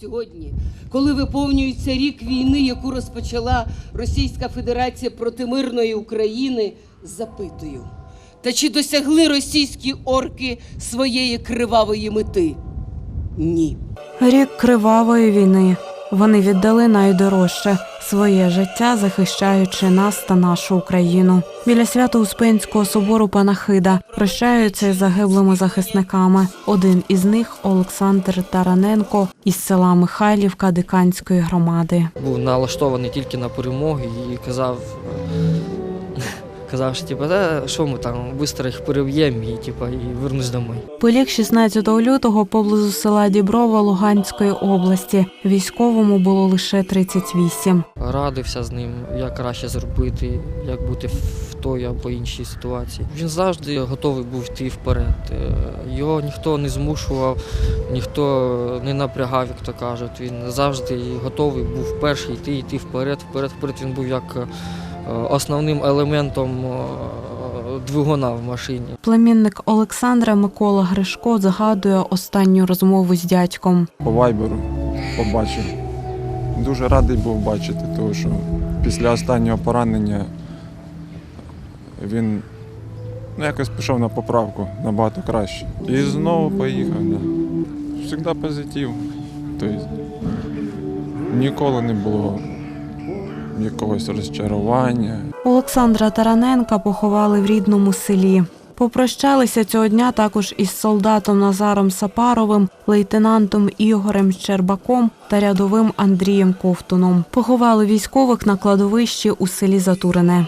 сьогодні, коли виповнюється рік війни, яку розпочала Російська Федерація проти мирної України, запитую. Та чи досягли російські орки своєї кривавої мети? Ні. Рік кривавої війни. Вони віддали найдорожче своє життя, захищаючи нас та нашу Україну. Біля Свято-Успенського собору Панахида прощаються із загиблими захисниками. Один із них Олександр Тараненко із села Михайлівка Диканської громади. був налаштований тільки на перемоги і казав, казав, що типу, «Та що ми там швидко їх переб'ємо і, типу, і вернусь домой. Поліг 16 лютого поблизу села Діброва Луганської області. Військовому було лише 38. Радився з ним, як краще зробити, як бути в той або іншій ситуації. Він завжди готовий був йти вперед. Е, Його ніхто не змушував, ніхто не напрягав, як то кажуть. Він завжди готовий був перший йти, йти вперед, вперед, вперед. Він був як основним елементом е, двигуна в машині. Племінник Олександра Микола Гришко згадує останню розмову з дядьком. по вайберу побачив. Дуже радий був бачити, тому що після останнього поранення він ну, якось пішов на поправку набагато краще. І знову поїхав. Да. Завжди позитив. Тобто ніколи не було якогось розчарування. Олександра Тараненка поховали в рідному селі. Попрощалися цього дня також із солдатом Назаром Сапаровим, лейтенантом Ігорем Щербаком та рядовим Андрієм Ковтуном. Поховали військових на кладовищі у селі Затурине.